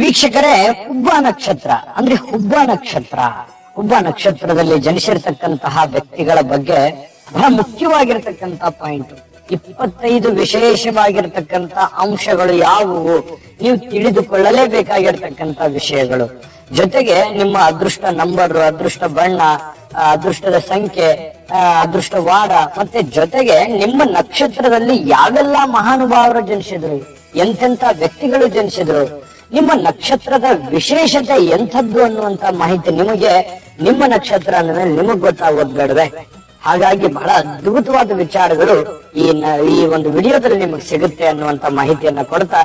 ವೀಕ್ಷಕರೇ, ಹುಬ್ಬ ನಕ್ಷತ್ರ, ಅಂದ್ರೆ ಹುಬ್ಬ ನಕ್ಷತ್ರ. ಹುಬ್ಬ ನಕ್ಷತ್ರದಲ್ಲಿ ಜನಿಸಿರ್ತಕ್ಕಂತಹ ವ್ಯಕ್ತಿಗಳ ಬಗ್ಗೆ ಬಹಳ ಮುಖ್ಯವಾಗಿರ್ತಕ್ಕಂತ ಪಾಯಿಂಟ್ ಇಪ್ಪತ್ತೈದು ವಿಶೇಷವಾಗಿರ್ತಕ್ಕಂತ ಅಂಶಗಳು ಯಾವುವು? ನೀವು ತಿಳಿದುಕೊಳ್ಳಲೇಬೇಕಾಗಿರ್ತಕ್ಕಂತ ವಿಷಯಗಳು. ಜೊತೆಗೆ ನಿಮ್ಮ ಅದೃಷ್ಟ ನಂಬರ್ ಅದೃಷ್ಟ ಬಣ್ಣ, ಅದೃಷ್ಟದ ಸಂಖ್ಯೆ ಅದೃಷ್ಟ ವಾರ, ಮತ್ತೆ ಜೊತೆಗೆ ನಿಮ್ಮ ನಕ್ಷತ್ರದಲ್ಲಿ ಯಾವೆಲ್ಲ ಮಹಾನುಭಾವರು ಜನಿಸಿದ್ರು? ಎಂತೆಂತ ವ್ಯಕ್ತಿಗಳು ಜನಿಸಿದ್ರು? ನಿಮ್ಮ ನಕ್ಷತ್ರದ ವಿಶೇಷತೆ ಎಂಥದ್ದು ಅನ್ನುವಂತ ಮಾಹಿತಿ ನಿಮಗೆ ನಿಮ್ಮ ನಕ್ಷತ್ರ ಅಂದ್ರೆ ನಿಮಗ್ ಗೊತ್ತಾಗೋದ್ ಬೇಡವೆ ಹಾಗಾಗಿ ಬಹಳ ಅದ್ಭುತವಾದ ವಿಚಾರಗಳು ಈ ಈ ಒಂದು ವಿಡಿಯೋದಲ್ಲಿ ನಿಮಗೆ ಸಿಗುತ್ತೆ ಅನ್ನುವಂತ ಮಾಹಿತಿಯನ್ನ ಕೊಡ್ತಾ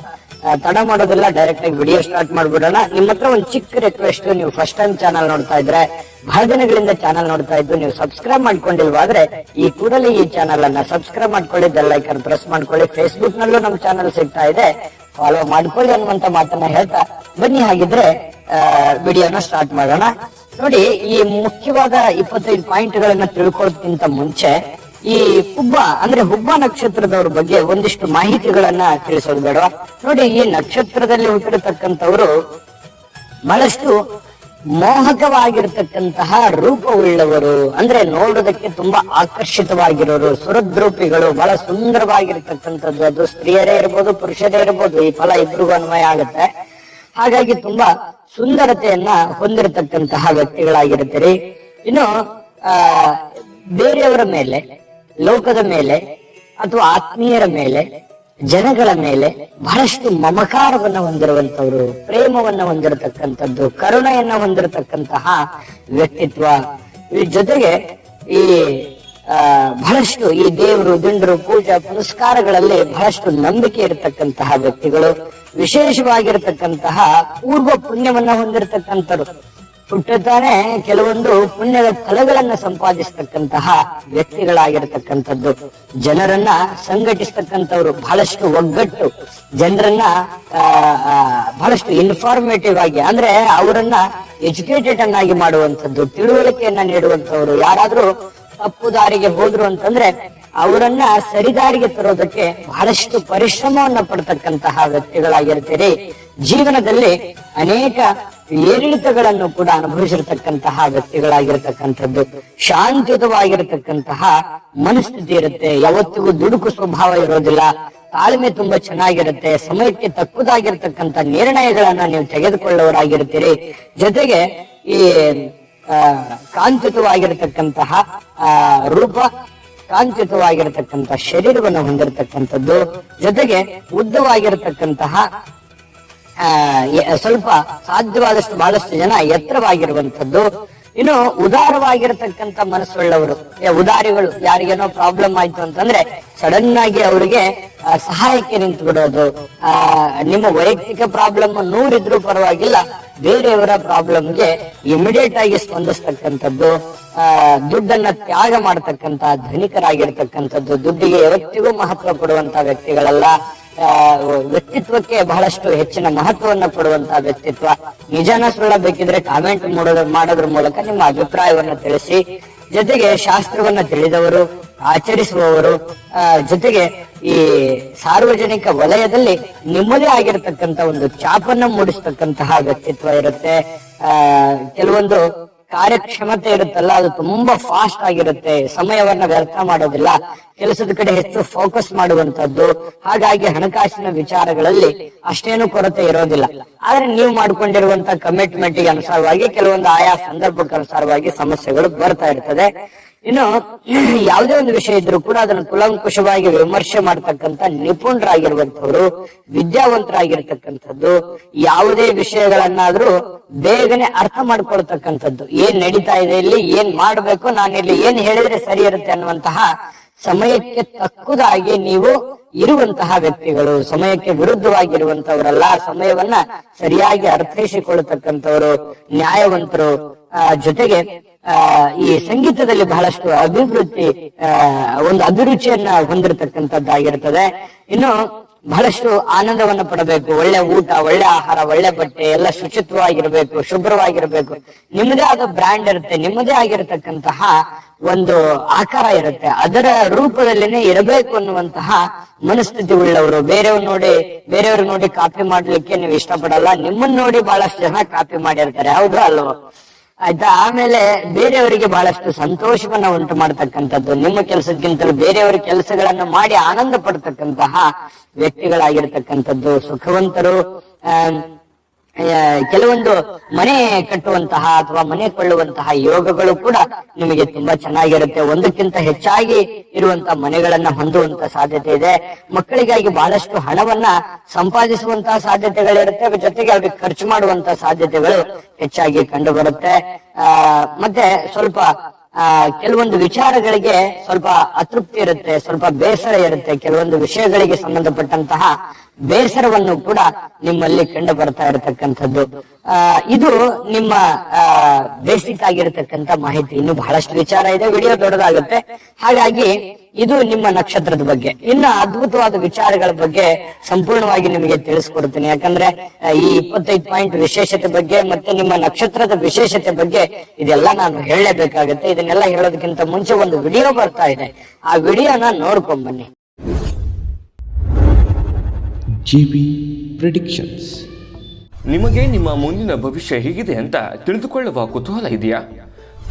ತಡ ಮಾಡೋದಿಲ್ಲ ಡೈರೆಕ್ಟ್ ಆಗಿ ವಿಡಿಯೋ ಸ್ಟಾರ್ಟ್ ಮಾಡ್ಬಿಡೋಣ. ನಿಮ್ಮ ಹತ್ರ ಒಂದು ಚಿಕ್ಕ ರಿಕ್ವೆಸ್ಟ್ ನೀವು ಫಸ್ಟ್ ಟೈಮ್ ಚಾನಲ್ ನೋಡ್ತಾ ಇದ್ರೆ, ಬಹಳ ದಿನಗಳಿಂದ ಚಾನಲ್ ನೋಡ್ತಾ ಇದ್ದು, ನೀವು ಸಬ್ಸ್ಕ್ರೈಬ್ ಮಾಡ್ಕೊಂಡಿಲ್ವಾದ್ರೆ ಈ ಕೂಡಲೇ ಈ ಚಾನಲ್ ಅನ್ನ ಸಬ್ಸ್ಕ್ರೈಬ್ ಮಾಡ್ಕೊಳ್ಳಿ ಬೆಲ್ ಐಕನ್ ಪ್ರೆಸ್ ಮಾಡ್ಕೊಳ್ಳಿ. ಫೇಸ್ಬುಕ್ ನಲ್ಲೂ ನಮ್ಮ ಚಾನಲ್ ಸಿಗ್ತಾ ಇದೆ. ಫಾಲೋ ಮಾಡ್ಕೊಳ್ಳಿ ಅನ್ನುವಂತ ಮಾತನ್ನ ಹೇಳ್ತಾ, ಬನ್ನಿ ಹಾಗಿದ್ರೆ ವಿಡಿಯೋನ ಸ್ಟಾರ್ಟ್ ಮಾಡೋಣ. ನೋಡಿ, ಈ ಮುಖ್ಯವಾದ ಇಪ್ಪತ್ತೈದು ಪಾಯಿಂಟ್ ಗಳನ್ನ ತಿಳ್ಕೊಳ್ಳೋದಕ್ಕಿಂತ ಮುಂಚೆ ಈ ಹುಬ್ಬ, ಅಂದ್ರೆ ಹುಬ್ಬ ನಕ್ಷತ್ರದವ್ರ ಬಗ್ಗೆ ಒಂದಿಷ್ಟು ಮಾಹಿತಿಗಳನ್ನ ತಿಳಿಸೋದು ಬೇಡ. ನೋಡಿ, ಈ ನಕ್ಷತ್ರದಲ್ಲಿ ಹುಟ್ಟಿರತಕ್ಕಂಥವ್ರು ಬಹಳಷ್ಟು ಮೋಹಕವಾಗಿರ್ತಕ್ಕಂತಹ ರೂಪವುಳ್ಳವರು. ಅಂದ್ರೆ ನೋಡೋದಕ್ಕೆ ತುಂಬಾ ಆಕರ್ಷಿತವಾಗಿರೋರು ಸುರದ್ರೂಪಿಗಳು ಬಹಳ ಸುಂದರವಾಗಿರ್ತಕ್ಕಂಥದ್ದು. ಅದು ಸ್ತ್ರೀಯರೇ ಇರ್ಬೋದು, ಪುರುಷರೇ ಇರ್ಬೋದು, ಈ ಫಲ ಇಬ್ರಿಗೂ ಅನ್ವಯ ಆಗುತ್ತೆ. ಹಾಗಾಗಿ ತುಂಬಾ ಸುಂದರತೆಯನ್ನ ಹೊಂದಿರತಕ್ಕಂತಹ ವ್ಯಕ್ತಿಗಳಾಗಿರುತ್ತೀರಿ. ಇನ್ನು, ಆ, ಬೇರೆಯವರ ಮೇಲೆ, ಲೋಕದ ಮೇಲೆ ಅಥವಾ ಆತ್ಮೀಯರ ಮೇಲೆ, ಜನಗಳ ಮೇಲೆ ಬಹಳಷ್ಟು ಮಮಕಾರವನ್ನ ಹೊಂದಿರುವಂತವ್ರು ಪ್ರೇಮವನ್ನ ಹೊಂದಿರತಕ್ಕಂಥದ್ದು, ಕರುಣೆಯನ್ನ ಹೊಂದಿರತಕ್ಕಂತಹ ವ್ಯಕ್ತಿತ್ವ. ಈ ಜೊತೆಗೆ ಈ ಬಹಳಷ್ಟು ಈ ದೇವರು ದಿಂಡರು ಪೂಜಾ ಪುನಸ್ಕಾರಗಳಲ್ಲಿ ಬಹಳಷ್ಟು ನಂಬಿಕೆ ಇರತಕ್ಕಂತಹ ವ್ಯಕ್ತಿಗಳು, ವಿಶೇಷವಾಗಿರತಕ್ಕಂತಹ ಪೂರ್ವ ಪುಣ್ಯವನ್ನ ಹೊಂದಿರತಕ್ಕಂಥರು ಹುಟ್ಟುತ್ತಾನೆ ಕೆಲವೊಂದು ಪುಣ್ಯದ ಫಲಗಳನ್ನ ಸಂಪಾದಿಸ್ತಕ್ಕಂತಹ ವ್ಯಕ್ತಿಗಳಾಗಿರ್ತಕ್ಕಂಥದ್ದು. ಜನರನ್ನ ಸಂಘಟಿಸ್ತಕ್ಕಂಥವ್ರು ಬಹಳಷ್ಟು ಒಗ್ಗಟ್ಟು, ಜನರನ್ನ ಬಹಳಷ್ಟು ಇನ್ಫಾರ್ಮೇಟಿವ್ ಆಗಿ, ಅಂದ್ರೆ ಅವರನ್ನ ಎಜುಕೇಟೆಡ್ ಅನ್ನಾಗಿ ಮಾಡುವಂಥದ್ದು, ತಿಳುವಳಿಕೆಯನ್ನ ನೀಡುವಂಥವ್ರು. ಯಾರಾದ್ರೂ ತಪ್ಪು ದಾರಿಗೆ ಹೋದ್ರು ಅಂತಂದ್ರೆ ಅವರನ್ನ ಸರಿದಾರಿಗೆ ತರೋದಕ್ಕೆ ಬಹಳಷ್ಟು ಪರಿಶ್ರಮವನ್ನ ಪಡ್ತಕ್ಕಂತಹ ವ್ಯಕ್ತಿಗಳಾಗಿರ್ತೀರಿ. ಜೀವನದಲ್ಲಿ ಅನೇಕ ಏರಿಳಿತಗಳನ್ನು ಕೂಡ ಅನುಭವಿಸಿರ್ತಕ್ಕಂತಹ ವ್ಯಕ್ತಿಗಳಾಗಿರ್ತಕ್ಕಂಥದ್ದು. ಶಾಂತಿಯುತವಾಗಿರತಕ್ಕಂತಹ ಮನಸ್ಥಿತಿ ಇರುತ್ತೆ. ಯಾವತ್ತಿಗೂ ದುಡುಕು ಸ್ವಭಾವ ಇರೋದಿಲ್ಲ. ತಾಳ್ಮೆ ತುಂಬಾ ಚೆನ್ನಾಗಿರುತ್ತೆ. ಸಮಯಕ್ಕೆ ತಕ್ಕುದಾಗಿರ್ತಕ್ಕಂಥ ನಿರ್ಣಯಗಳನ್ನ ನೀವು ತೆಗೆದುಕೊಳ್ಳುವರಾಗಿರ್ತೀರಿ ಜೊತೆಗೆ ಈ ಆ, ಕಾಂತಿಯುತವಾಗಿರತಕ್ಕಂತಹ ಆ, ರೂಪ ಕಾಂಚಿತವಾಗಿರತಕ್ಕಂತಹ ಶರೀರವನ್ನು ಹೊಂದಿರತಕ್ಕಂಥದ್ದು. ಜೊತೆಗೆ ಉದ್ದವಾಗಿರತಕ್ಕಂತಹ ಸ್ವಲ್ಪ ಸಾಧ್ಯವಾದಷ್ಟು ಬಹಳಷ್ಟು ಜನ ಎತ್ತರವಾಗಿರುವಂತದ್ದು ಇನ್ನು ಉದಾರವಾಗಿರತಕ್ಕಂತ ಮನಸ್ಸುಳ್ಳವರು ಉದಾರಿಗಳು ಯಾರಿಗೇನೋ ಪ್ರಾಬ್ಲಮ್ ಆಯ್ತು ಅಂತಂದ್ರೆ ಸಡನ್ ಆಗಿ ಅವರಿಗೆ ಸಹಾಯಕ್ಕೆ ನಿಂತು ಬಿಡೋದು ಆ, ನಿಮ್ಮ ವೈಯಕ್ತಿಕ ಪ್ರಾಬ್ಲಮ್ ನೂರಿದ್ರೂ ಪರವಾಗಿಲ್ಲ ಬೇರೆಯವರ ಪ್ರಾಬ್ಲಮ್ಗೆ ಇಮಿಡಿಯೇಟ್ ಆಗಿ ಸ್ಪಂದಿಸ್ತಕ್ಕಂಥದ್ದು ಆ, ದುಡ್ಡನ್ನ ತ್ಯಾಗ ಮಾಡತಕ್ಕಂತ ಧನಿಕರಾಗಿರ್ತಕ್ಕಂಥದ್ದು ದುಡ್ಡಿಗೆ ಯಾವತ್ತಿಗೂ ಮಹತ್ವ ಕೊಡುವಂತ ವ್ಯಕ್ತಿಗಳಲ್ಲ. ವ್ಯಕ್ತಿತ್ವಕ್ಕೆ ಬಹಳಷ್ಟು ಹೆಚ್ಚಿನ ಮಹತ್ವವನ್ನು ಕೊಡುವಂತಹ ವ್ಯಕ್ತಿತ್ವ. ನಿಜಾನ ಸುಳ್ಳ ಬೇಕಿದ್ರೆ ಕಾಮೆಂಟ್ ಮಾಡೋದ್ರ ಮಾಡೋದ್ರ ಮೂಲಕ ನಿಮ್ಮ ಅಭಿಪ್ರಾಯವನ್ನ ತಿಳಿಸಿ. ಜೊತೆಗೆ ಶಾಸ್ತ್ರವನ್ನ ತಿಳಿದವರು, ಆಚರಿಸುವವರು ಜೊತೆಗೆ ಈ ಸಾರ್ವಜನಿಕ ವಲಯದಲ್ಲಿ ನಿಮ್ಮದೇ ಆಗಿರತಕ್ಕಂತ ಒಂದು ಚಾಪನ್ನ ಮೂಡಿಸ್ತಕ್ಕಂತಹ ವ್ಯಕ್ತಿತ್ವ ಇರುತ್ತೆ. ಕೆಲವೊಂದು ಕಾರ್ಯಕ್ಷಮತೆ ಇರುತ್ತಲ್ಲ, ಅದು ತುಂಬಾ ಫಾಸ್ಟ್ ಆಗಿರುತ್ತೆ. ಸಮಯವನ್ನ ವ್ಯರ್ಥ ಮಾಡೋದಿಲ್ಲ. ಕೆಲಸದ ಕಡೆ ಹೆಚ್ಚು ಫೋಕಸ್ ಮಾಡುವಂತದ್ದು ಹಾಗಾಗಿ ಹಣಕಾಸಿನ ವಿಚಾರಗಳಲ್ಲಿ ಅಷ್ಟೇನು ಕೊರತೆ ಇರೋದಿಲ್ಲ. ಆದ್ರೆ ನೀವು ಮಾಡ್ಕೊಂಡಿರುವಂತ ಕಮಿಟ್ಮೆಂಟ್ಗೆ ಅನುಸಾರವಾಗಿ ಕೆಲವೊಂದು ಆಯಾ ಸಂದರ್ಭಕ್ಕೆ ಅನುಸಾರವಾಗಿ ಸಮಸ್ಯೆಗಳು ಬರ್ತಾ ಇರ್ತದೆ. ಇನ್ನು ಯಾವುದೇ ಒಂದು ವಿಷಯ ಇದ್ರೂ ಕೂಡ ಅದನ್ನು ಕುಲಂಕುಷವಾಗಿ ವಿಮರ್ಶೆ ಮಾಡ್ತಕ್ಕಂತ ನಿಪುಣರಾಗಿರುವಂತವ್ರು ವಿದ್ಯಾವಂತರಾಗಿರ್ತಕ್ಕಂಥದ್ದು, ಯಾವುದೇ ವಿಷಯಗಳನ್ನಾದ್ರೂ ಬೇಗನೆ ಅರ್ಥ ಮಾಡ್ಕೊಳ್ತಕ್ಕಂಥದ್ದು. ಏನ್ ನಡೀತಾ ಇದೆ ಇಲ್ಲಿ, ಏನ್ ಮಾಡ್ಬೇಕು ನಾನು ಇಲ್ಲಿ ಏನ್ ಹೇಳಿದ್ರೆ ಸರಿ ಇರುತ್ತೆ ಅನ್ನುವಂತಹ ಸಮಯಕ್ಕೆ ತಕ್ಕುದಾಗಿ ನೀವು ಇರುವಂತಹ ವ್ಯಕ್ತಿಗಳು ಸಮಯಕ್ಕೆ ವಿರುದ್ಧವಾಗಿರುವಂತವರಲ್ಲ ಸಮಯವನ್ನ ಸರಿಯಾಗಿ ಅರ್ಥೈಸಿಕೊಳ್ಳತಕ್ಕಂಥವರು ನ್ಯಾಯವಂತರು ಆ, ಜೊತೆಗೆ ಈ ಸಂಗೀತದಲ್ಲಿ ಬಹಳಷ್ಟು ಅಭಿವೃದ್ಧಿ ಒಂದು ಅಭಿರುಚಿಯನ್ನ ಹೊಂದಿರತಕ್ಕಂಥದ್ದಾಗಿರ್ತದೆ. ಇನ್ನು ಬಹಳಷ್ಟು ಆನಂದವನ್ನ ಪಡಬೇಕು. ಒಳ್ಳೆ ಊಟ, ಒಳ್ಳೆ ಆಹಾರ, ಒಳ್ಳೆ ಬಟ್ಟೆ, ಎಲ್ಲ ಶುಚಿತ್ವವಾಗಿರ್ಬೇಕು, ಶುಭ್ರವಾಗಿರ್ಬೇಕು. ನಿಮ್ಮದೇ ಆದ ಬ್ರ್ಯಾಂಡ್ ಇರುತ್ತೆ, ನಿಮ್ಮದೇ ಆಗಿರತಕ್ಕಂತಹ ಒಂದು ಆಕಾರ ಇರುತ್ತೆ. ಅದರ ರೂಪದಲ್ಲಿನೇ ಇರಬೇಕು ಅನ್ನುವಂತಹ ಮನಸ್ಥಿತಿ ಉಳ್ಳವರು. ಬೇರೆಯವ್ರು ನೋಡಿ ಬೇರೆಯವ್ರು ನೋಡಿ ಕಾಪಿ ಮಾಡ್ಲಿಕ್ಕೆ ನೀವು ಇಷ್ಟಪಡಲ್ಲ. ನಿಮ್ಮನ್ನ ನೋಡಿ ಬಹಳಷ್ಟು ಜನ ಕಾಪಿ ಮಾಡಿರ್ತಾರೆ. ಹೌದು ಅಲ್ವೋ? ಆಯ್ತಾ? ಆಮೇಲೆ ಬೇರೆಯವರಿಗೆ ಬಹಳಷ್ಟು ಸಂತೋಷವನ್ನ ಉಂಟು ಮಾಡತಕ್ಕಂಥದ್ದು ನಿಮ್ಮ ಕೆಲಸಕ್ಕಿಂತಲೂ ಬೇರೆಯವರ ಕೆಲಸಗಳನ್ನು ಮಾಡಿ ಆನಂದ ಪಡ್ತಕ್ಕಂತಹ ವ್ಯಕ್ತಿಗಳಾಗಿರ್ತಕ್ಕಂಥದ್ದು. ಸುಖವಂತರು ಕೆಲವೊಂದು ಮನೆ ಕಟ್ಟುವಂತಹ ಅಥವಾ ಮನೆ ಕೊಳ್ಳುವಂತಹ ಯೋಗಗಳು ಕೂಡ ನಿಮಗೆ ತುಂಬಾ ಚೆನ್ನಾಗಿರುತ್ತೆ. ಒಂದಕ್ಕಿಂತ ಹೆಚ್ಚಾಗಿ ಇರುವಂತಹ ಮನೆಗಳನ್ನ ಹೊಂದುವಂತ ಸಾಧ್ಯತೆ ಇದೆ. ಮಕ್ಕಳಿಗಾಗಿ ಬಹಳಷ್ಟು ಹಣವನ್ನ ಸಂಪಾದಿಸುವಂತಹ ಸಾಧ್ಯತೆಗಳಿರುತ್ತೆ. ಅದ್ರ ಜೊತೆಗೆ ಅವ್ರಿಗೆ ಖರ್ಚು ಮಾಡುವಂತಹ ಸಾಧ್ಯತೆಗಳು ಹೆಚ್ಚಾಗಿ ಕಂಡು ಬರುತ್ತೆ. ಮತ್ತೆ ಸ್ವಲ್ಪ ಆ, ಕೆಲವೊಂದು ವಿಚಾರಗಳಿಗೆ ಸ್ವಲ್ಪ ಅತೃಪ್ತಿ ಇರುತ್ತೆ, ಸ್ವಲ್ಪ ಬೇಸರ ಇರುತ್ತೆ. ಕೆಲವೊಂದು ವಿಷಯಗಳಿಗೆ ಸಂಬಂಧಪಟ್ಟಂತಹ ಬೇಸರವನ್ನು ಕೂಡ ನಿಮ್ಮಲ್ಲಿ ಕಂಡು ಬರ್ತಾ ಇರತಕ್ಕಂಥದ್ದು. ಆ, ಇದು ನಿಮ್ಮ ಬೇಸಿಕ್ ಆಗಿರತಕ್ಕಂತ ಮಾಹಿತಿ. ಇನ್ನು ಬಹಳಷ್ಟು ವಿಚಾರ ಇದೆ, ವಿಡಿಯೋ ದೊಡ್ಡದಾಗುತ್ತೆ. ಹಾಗಾಗಿ ಇದು ನಿಮ್ಮ ನಕ್ಷತ್ರದ ಬಗ್ಗೆ. ಇನ್ನ ಅದ್ಭುತವಾದ ವಿಚಾರಗಳ ಬಗ್ಗೆ ಸಂಪೂರ್ಣವಾಗಿ ನಿಮಗೆ ತಿಳಿಸ್ಕೊಡ್ತೀನಿ. ಯಾಕಂದ್ರೆ ಈ ಇಪ್ಪತ್ತೈದು ಪಾಯಿಂಟ್ ವಿಶೇಷತೆ ಬಗ್ಗೆ ಮತ್ತೆ ನಿಮ್ಮ ನಕ್ಷತ್ರದ ವಿಶೇಷತೆ ಬಗ್ಗೆ ಇದೆಲ್ಲ ನಾನು ಹೇಳಲೇಬೇಕಾಗುತ್ತೆ ಇದನ್ನೆಲ್ಲ ಹೇಳೋದಕ್ಕಿಂತ ಮುಂಚೆ ಒಂದು ವಿಡಿಯೋ ಬರ್ತಾ ಇದೆ. ಆ ವಿಡಿಯೋನ ನೋಡ್ಕೊಂಡ್ ಬನ್ನಿ. GB Predictions ನಿಮಗೆ ನಿಮ್ಮ ಮುಂದಿನ ಭವಿಷ್ಯ ಹೇಗಿದೆ ಅಂತ ತಿಳಿದುಕೊಳ್ಳುವ ಕುತೂಹಲ ಇದೆಯಾ?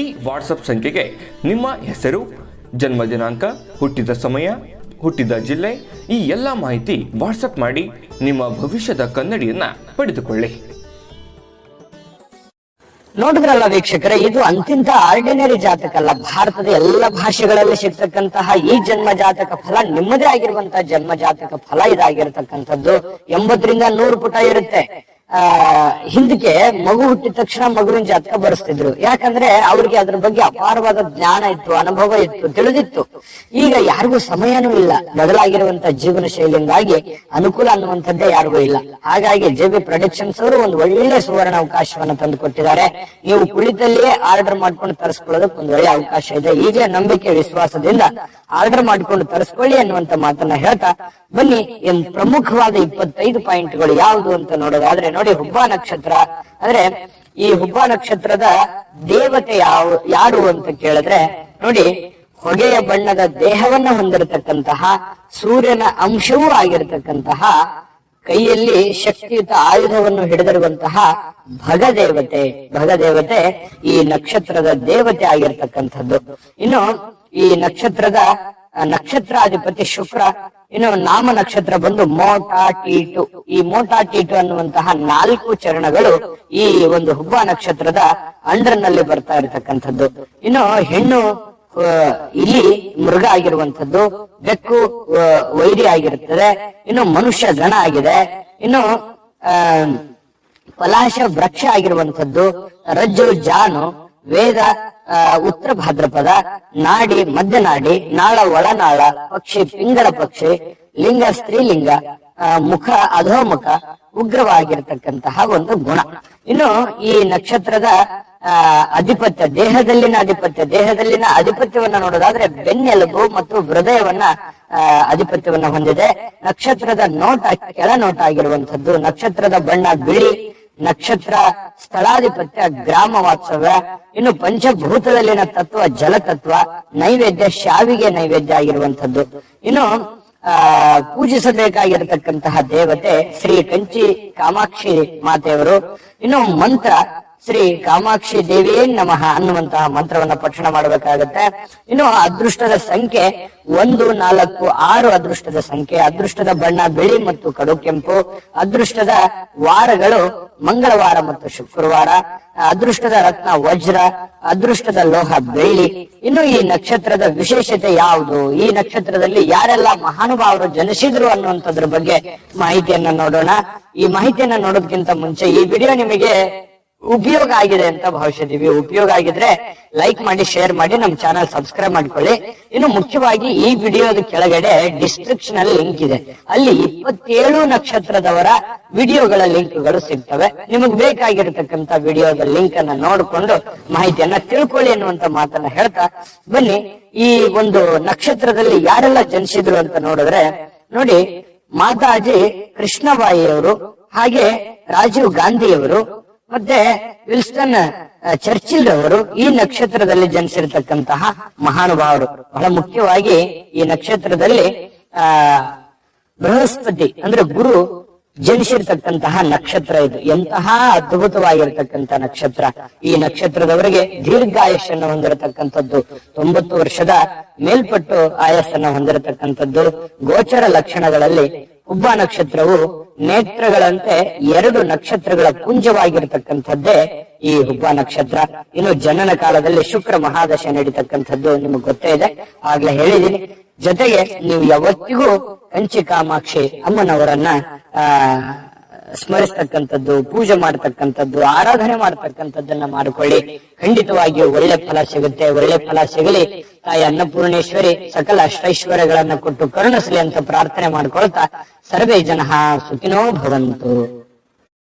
ಈ ವಾಟ್ಸಪ್ ಸಂಖ್ಯೆಗೆ ನಿಮ್ಮ ಹೆಸರು, ಜನ್ಮ ದಿನಾಂಕ, ಹುಟ್ಟಿದ ಸಮಯ, ಹುಟ್ಟಿದ ಜಿಲ್ಲೆ, ಈ ಎಲ್ಲ ಮಾಹಿತಿ ವಾಟ್ಸಪ್ ಮಾಡಿ ನಿಮ್ಮ ಭವಿಷ್ಯದ ಕನ್ನಡಿಯನ್ನ ಪಡೆದುಕೊಳ್ಳಿ. ನೋಡಿದ್ರಲ್ಲ ವೀಕ್ಷಕರೇ, ಇದು ಅಂತಿಂತ ಆರ್ಡಿನರಿ ಜಾತಕ ಅಲ್ಲ. ಭಾರತದ ಎಲ್ಲ ಭಾಷೆಗಳಲ್ಲಿ ಸಿಗ್ತಕ್ಕಂತಹ ಈ ಜನ್ಮ ಜಾತಕ ಫಲ ನಿಮ್ಮದೇ ಆಗಿರುವಂತಹ ಜನ್ಮ ಜಾತಕ ಫಲ ಇದಾಗಿರ್ತಕ್ಕಂಥದ್ದು. ಎಂಬತ್ತರಿಂದ ನೂರು ಪುಟ ಇರುತ್ತೆ. ಆ, ಹಿಂದಕ್ಕೆ ಮಗು ಹುಟ್ಟಿದ ತಕ್ಷಣ ಮಗುವಿನ ಜಾತಕ ಬರೆಸ್ತಿದ್ರು. ಯಾಕಂದ್ರೆ ಅವ್ರಿಗೆ ಅದ್ರ ಬಗ್ಗೆ ಅಪಾರವಾದ ಜ್ಞಾನ ಇತ್ತು, ಅನುಭವ ಇತ್ತು, ತಿಳಿದಿತ್ತು. ಈಗ ಯಾರಿಗೂ ಸಮಯನೂ ಇಲ್ಲ. ಬದಲಾಗಿರುವಂತ ಜೀವನ ಶೈಲಿಯಿಂದಾಗಿ ಅನುಕೂಲ ಅನ್ನುವಂಥದ್ದೇ ಯಾರಿಗೂ ಇಲ್ಲ. ಹಾಗಾಗಿ ಜೆ ಬಿ ಪ್ರೊಡಕ್ಷನ್ಸ್ ಅವರು ಒಂದು ಒಳ್ಳೆ ಸುವರ್ಣ ಅವಕಾಶವನ್ನ ತಂದು ಕೊಟ್ಟಿದ್ದಾರೆ. ನೀವು ಕುಳಿತಲ್ಲಿಯೇ ಆರ್ಡರ್ ಮಾಡ್ಕೊಂಡು ತರಿಸ್ಕೊಳ್ಳೋದಕ್ಕೆ ಒಂದು ಒಳ್ಳೆ ಅವಕಾಶ ಇದೆ. ಈಗಲೇ ನಂಬಿಕೆ, ವಿಶ್ವಾಸದಿಂದ ಆರ್ಡರ್ ಮಾಡ್ಕೊಂಡು ತರಿಸ್ಕೊಳ್ಳಿ ಅನ್ನುವಂತ ಮಾತನ್ನ ಹೇಳ್ತಾ ಬನ್ನಿ. ಪ್ರಮುಖವಾದ ಇಪ್ಪತ್ತೈದು ಪಾಯಿಂಟ್ಗಳು ಯಾವುದು ಅಂತ ನೋಡೋದಾದ್ರೆ ನೋಡಿ ಹುಬ್ಬ ನಕ್ಷತ್ರ. ಅಂದ್ರೆ ಈ ಹುಬ್ಬ ನಕ್ಷತ್ರದ ದೇವತೆ ಯಾವ, ಯಾರು ಅಂತ ಕೇಳಿದ್ರೆ, ನೋಡಿ, ಹೊಗೆಯ ಬಣ್ಣದ ದೇಹವನ್ನ ಹೊಂದಿರತಕ್ಕಂತಹ ಸೂರ್ಯನ ಅಂಶವೂ ಆಗಿರತಕ್ಕಂತಹ ಕೈಯಲ್ಲಿ ಶಕ್ತಿಯುತ ಆಯುಧವನ್ನು ಹಿಡಿದಿರುವಂತಹ ಭಗದೇವತೆ. ಭಗದೇವತೆ ಈ ನಕ್ಷತ್ರದ ದೇವತೆ ಆಗಿರ್ತಕ್ಕಂಥದ್ದು. ಇನ್ನು ಈ ನಕ್ಷತ್ರದ ನಕ್ಷತ್ರಾಧಿಪತಿ ಶುಕ್ರ ಇನ್ನು ನಾಮ ನಕ್ಷತ್ರ ಬಂದು ಮೋಟಾ ಟೀಟು. ಈ ಮೋಟಾ ಟೀಟು ಅನ್ನುವಂತಹ ನಾಲ್ಕು ಚರಣಗಳು ಈ ಒಂದು ಹುಬ್ಬ ನಕ್ಷತ್ರದ ಅಂಡರ್ನಲ್ಲಿ ಬರ್ತಾ ಇರತಕ್ಕಂಥದ್ದು. ಇನ್ನು ಹೆಣ್ಣು ಇಲ್ಲಿ ಮೃಗ ಆಗಿರುವಂತದ್ದು ಬೆಕ್ಕು ವೈರಿ ಆಗಿರುತ್ತದೆ. ಇನ್ನು ಮನುಷ್ಯ ಗಣ ಆಗಿದೆ. ಇನ್ನು ಪಲಾಶ ವೃಕ್ಷ ಆಗಿರುವಂತದ್ದು ರಜ್ಜು, ಜಾನು ವೇದ ಉತ್ತರ ಭಾದ್ರಪದ, ನಾಡಿ, ಮಧ್ಯನಾಡಿ, ನಾಳ, ಒಳನಾಳ, ಪಕ್ಷಿ, ಪಿಂಗಳ ಪಕ್ಷಿ, ಲಿಂಗ, ಸ್ತ್ರೀಲಿಂಗ ಮುಖ, ಅಧೋಮುಖ, ಉಗ್ರವಾಗಿರ್ತಕ್ಕಂತಹ ಒಂದು ಗುಣ. ಇನ್ನು ಈ ನಕ್ಷತ್ರದ ಅಧಿಪತ್ಯ ದೇಹದಲ್ಲಿನ ಅಧಿಪತ್ಯ, ದೇಹದಲ್ಲಿನ ಅಧಿಪತ್ಯವನ್ನ ನೋಡೋದಾದ್ರೆ ಬೆನ್ನೆಲುಬು ಮತ್ತು ಹೃದಯವನ್ನ ಅಧಿಪತ್ಯವನ್ನ ಹೊಂದಿದೆ. ನಕ್ಷತ್ರದ ನೋಟ ಕೆಳ ನೋಟ ಆಗಿರುವಂತದ್ದು ನಕ್ಷತ್ರದ ಬಣ್ಣ ಬಿಳಿ ನಕ್ಷತ್ರ ಸ್ಥಳಾಧಿಪತ್ಯ ಗ್ರಾಮ ವಾತ್ಸವ್ಯ ಇನ್ನು ಪಂಚಭೂತದಲ್ಲಿನ ತತ್ವ, ಜಲತತ್ವ, ನೈವೇದ್ಯ, ಶಾವಿಗೆ ನೈವೇದ್ಯ ಆಗಿರುವಂತದ್ದು ಇನ್ನು, ಆ, ಪೂಜಿಸಬೇಕಾಗಿರತಕ್ಕಂತಹ ದೇವತೆ ಶ್ರೀ ಕಂಚಿ ಕಾಮಾಕ್ಷಿ ಮಾತೆಯವರು. ಇನ್ನು ಮಂತ್ರ ಶ್ರೀ ಕಾಮಾಕ್ಷಿ ದೇವಿಯೇ ನಮಃ ಅನ್ನುವಂತಹ ಮಂತ್ರವನ್ನ ಪಠಣ ಮಾಡಬೇಕಾಗತ್ತೆ. ಇನ್ನು ಅದೃಷ್ಟದ ಸಂಖ್ಯೆ ಒಂದು, ನಾಲ್ಕು, ಆರು ಅದೃಷ್ಟದ ಸಂಖ್ಯೆ. ಅದೃಷ್ಟದ ಬಣ್ಣ ಬಿಳಿ ಮತ್ತು ಕಡು ಕೆಂಪು. ಅದೃಷ್ಟದ ವಾರಗಳು ಮಂಗಳವಾರ ಮತ್ತು ಶುಕ್ರವಾರ. ಅದೃಷ್ಟದ ರತ್ನ ವಜ್ರ. ಅದೃಷ್ಟದ ಲೋಹ ಬೆಳ್ಳಿ. ಇನ್ನು ಈ ನಕ್ಷತ್ರದ ವಿಶೇಷತೆ ಯಾವುದು? ಈ ನಕ್ಷತ್ರದಲ್ಲಿ ಯಾರೆಲ್ಲ ಮಹಾನುಭಾವರು ಜನಿಸಿದ್ರು ಅನ್ನುವಂಥದ್ರ ಬಗ್ಗೆ ಮಾಹಿತಿಯನ್ನ ನೋಡೋಣ. ಈ ಮಾಹಿತಿಯನ್ನ ನೋಡೋದ್ಕಿಂತ ಮುಂಚೆ ಈ ವಿಡಿಯೋ ನಿಮಗೆ ಉಪಯೋಗ ಆಗಿದೆ ಅಂತ ಭಾವಿಸಿದೀವಿ ಉಪಯೋಗ ಆಗಿದ್ರೆ ಲೈಕ್ ಮಾಡಿ ಶೇರ್ ಮಾಡಿ ನಮ್ ಚಾನಲ್ ಸಬ್ಸ್ಕ್ರೈಬ್ ಮಾಡ್ಕೊಳ್ಳಿ. ಇನ್ನು ಮುಖ್ಯವಾಗಿ ಈ ವಿಡಿಯೋದ ಕೆಳಗಡೆ ಡಿಸ್ಕ್ರಿಪ್ಷನ್ ಅಲ್ಲಿ ಲಿಂಕ್ ಇದೆ. ಅಲ್ಲಿ ಇಪ್ಪತ್ತೇಳು ನಕ್ಷತ್ರದವರ ವಿಡಿಯೋಗಳ ಲಿಂಕ್ಗಳು ಸಿಗ್ತವೆ. ನಿಮಗ್ ಬೇಕಾಗಿರತಕ್ಕಂತ ವಿಡಿಯೋದ ಲಿಂಕ್ ಅನ್ನ ನೋಡಿಕೊಂಡು ಮಾಹಿತಿಯನ್ನ ತಿಳ್ಕೊಳ್ಳಿ ಅನ್ನುವಂತ ಮಾತನ್ನ ಹೇಳ್ತಾ ಬನ್ನಿ. ಈ ಒಂದು ನಕ್ಷತ್ರದಲ್ಲಿ ಯಾರೆಲ್ಲ ಜನಿಸಿದ್ರು ಅಂತ ನೋಡಿದ್ರೆ ನೋಡಿ ಮಾತಾಜಿ ಕೃಷ್ಣಬಾಯಿಯವರು ಹಾಗೆ ರಾಜೀವ್ ಗಾಂಧಿಯವರು ಮತ್ತೆ ವಿಲ್ಸ್ಟನ್ ಚರ್ಚಿಲ್ ಅವರು ಈ ನಕ್ಷತ್ರದಲ್ಲಿ ಜನಿಸಿರ್ತಕ್ಕಂತಹ ಮಹಾನುಭಾವರು. ಬಹಳ ಮುಖ್ಯವಾಗಿ ಈ ನಕ್ಷತ್ರದಲ್ಲಿ, ಆ, ಬೃಹಸ್ಪತಿ ಅಂದ್ರೆ ಗುರು ಜನಿಸಿರ್ತಕ್ಕಂತಹ ನಕ್ಷತ್ರ ಇದು. ಎಂತಹ ಅದ್ಭುತವಾಗಿರ್ತಕ್ಕಂತಹ ನಕ್ಷತ್ರ. ಈ ನಕ್ಷತ್ರದವರಿಗೆ ದೀರ್ಘಾಯಸ್ಸನ್ನು ಹೊಂದಿರತಕ್ಕಂಥದ್ದು, ತೊಂಬತ್ತು ವರ್ಷದ ಮೇಲ್ಪಟ್ಟು ಆಯಸ್ಸನ್ನು ಹೊಂದಿರತಕ್ಕಂಥದ್ದು, ಗೋಚರ ಲಕ್ಷಣಗಳಲ್ಲಿ ಹುಬ್ಬ ನಕ್ಷತ್ರವು ನೇತ್ರಗಳಂತೆ ಎರಡು ನಕ್ಷತ್ರಗಳ ಪುಂಜವಾಗಿರತಕ್ಕಂಥದ್ದೇ ಈ ಹುಬ್ಬ ನಕ್ಷತ್ರ ಇನ್ನು ಜನನ ಕಾಲದಲ್ಲಿ ಶುಕ್ರ ಮಹಾದಶೆ ನಡೀತಕ್ಕಂಥದ್ದು ನಿಮಗೆ ಗೊತ್ತೇ ಇದೆ. ಆಗ್ಲೇ ಹೇಳಿದೀನಿ ಜೊತೆಗೆ ನೀವು ಯಾವತ್ತಿಗೂ ಕಂಚಿ ಕಾಮಾಕ್ಷಿ ಅಮ್ಮನವರನ್ನ, ಆ, ಸ್ಮರಿಸ್ತಕ್ಕಂಥದ್ದು, ಪೂಜೆ ಮಾಡತಕ್ಕಂಥದ್ದು, ಆರಾಧನೆ ಮಾಡತಕ್ಕಂಥದ್ದನ್ನ ಮಾಡಿಕೊಳ್ಳಿ. ಖಂಡಿತವಾಗಿಯೂ ಒಳ್ಳೆ ಫಲ ಸಿಗುತ್ತೆ. ಒಳ್ಳೆ ಫಲ ಸಿಗಲಿ. ತಾಯಿ ಅನ್ನಪೂರ್ಣೇಶ್ವರಿ ಸಕಲ ಅಷ್ಟೈಶ್ವರ್ಯಗಳನ್ನ ಕೊಟ್ಟು ಕರುಣಿಸಲಿ ಅಂತ ಪ್ರಾರ್ಥನೆ ಮಾಡ್ಕೊಳ್ತಾ ಸರ್ವೇ ಜನ ಸುಖಿನೋ ಭವಂತು.